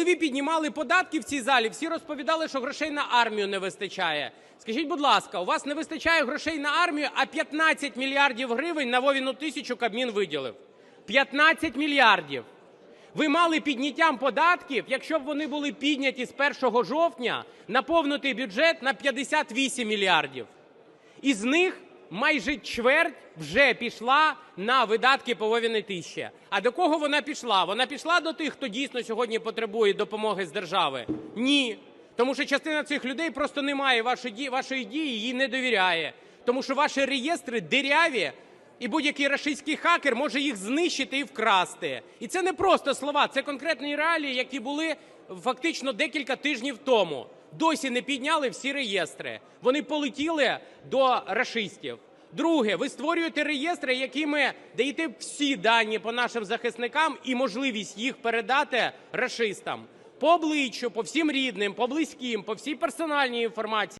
Коли ви піднімали податки в цій залі, всі розповідали, що грошей на армію не вистачає. Скажіть, будь ласка, у вас не вистачає грошей на армію, а 15 мільярдів гривень на Вовіну тисячу Кабмін виділив. 15 мільярдів. Ви мали підняттям податків, якщо б вони були підняті з 1 жовтня, наповнити бюджет на 58 мільярдів. Із них майже чверть вже пішла на видатки по Вовіній тисячі. А до кого вона пішла? Вона пішла до тих, хто дійсно сьогодні потребує допомоги з держави? Ні. Тому що частина цих людей просто не має вашої дії, їй не довіряє. Тому що ваші реєстри диряві, і будь-який рашистський хакер може їх знищити і вкрасти. І це не просто слова, це конкретні реалії, які були фактично декілька тижнів тому. Досі не підняли всі реєстри. Вони полетіли до рашистів. Друге, ви створюєте реєстри, якими даєте всі дані по нашим захисникам і можливість їх передати рашистам по обличчю, по всім рідним, по близьким, по всій персональній інформації.